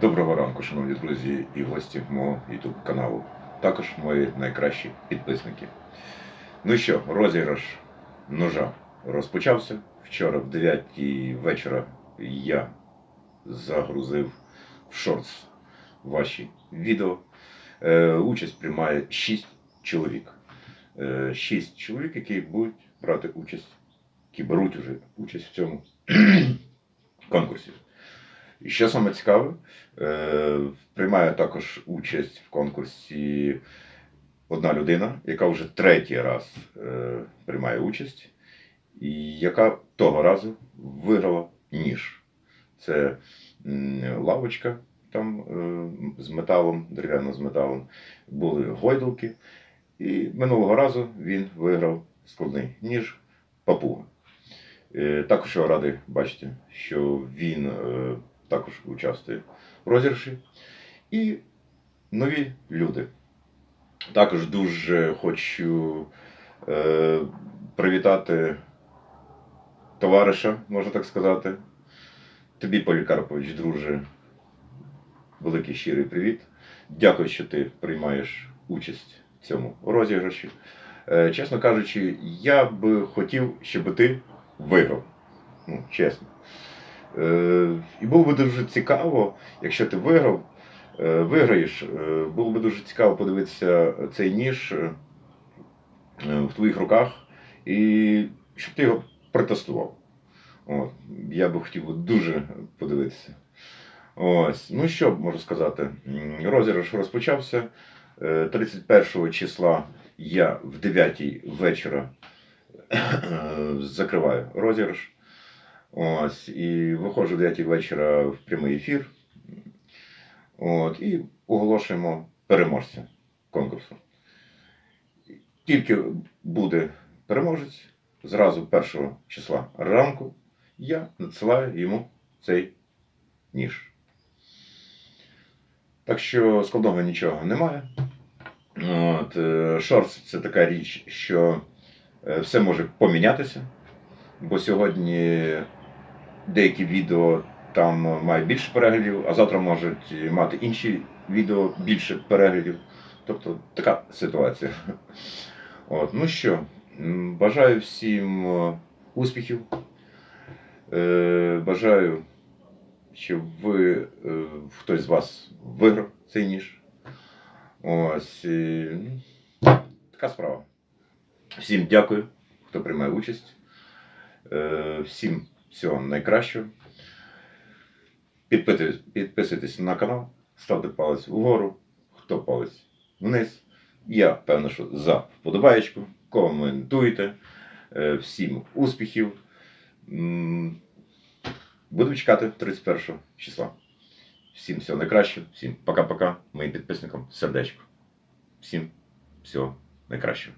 Доброго ранку, шановні друзі і гості мого YouTube каналу. Також мої найкращі підписники. Ну що, розіграш ножа розпочався. Вчора в 9 вечора я загрузив в шортс ваші відео. Е, участь приймає 6 чоловік. 6 чоловік, які будуть брати участь, які беруть уже участь в цьому конкурсі. І що саме цікаве, е, приймає також участь в конкурсі одна людина, яка вже третій раз е, приймає участь, і яка того разу виграла ніж. Це лавочка там е, з металом, дерев'яна з металом, були гойдалки. І минулого разу він виграв складний ніж папуга. Також радий бачити, що він також участвує в розіграші. І нові люди. Також дуже хочу е, привітати товариша, можна так сказати. Тобі, Полікарпович, друже, великий щирий привіт. Дякую, що ти приймаєш участь в цьому розіграші. Е, чесно кажучи, я би хотів, щоб ти виграв. Ну, чесно. Е, і було би дуже цікаво, якщо ти виграв, е, виграєш, е, було би дуже цікаво подивитися цей ніж в твоїх руках і щоб ти його протестував. От, я би хотів дуже подивитися. Ось, ну що можу сказати? Розіграш розпочався. Е, 31 числа я в 9 вечора закриваю розіграш. Ось, і виходжу в 9 вечора в прямий ефір. От, і оголошуємо переможця конкурсу. Тільки буде переможець, зразу 1 числа ранку я надсилаю йому цей ніж. Так що складного нічого немає. От, е, шортс це така річ, що е, все може помінятися. Бо сьогодні деякі відео там мають більше переглядів, а завтра можуть мати інші відео більше переглядів. Тобто така ситуація. От, ну що, бажаю всім е, успіхів. Е, Бажаю, щоб ви, е, хтось з вас виграв цей ніж. Ось. ну, Така справа. Всім дякую, хто приймає участь. Е, Всім всього найкращого. Підписуйтесь, на канал, ставте палець вгору, хто палець вниз. Я певно, що за вподобаєчку. Коментуйте. Е, Всім успіхів. Будемо чекати 31 числа. Всім всього найкращого, всім пока-пока, моїм підписникам сердечко. Всім всього найкращого.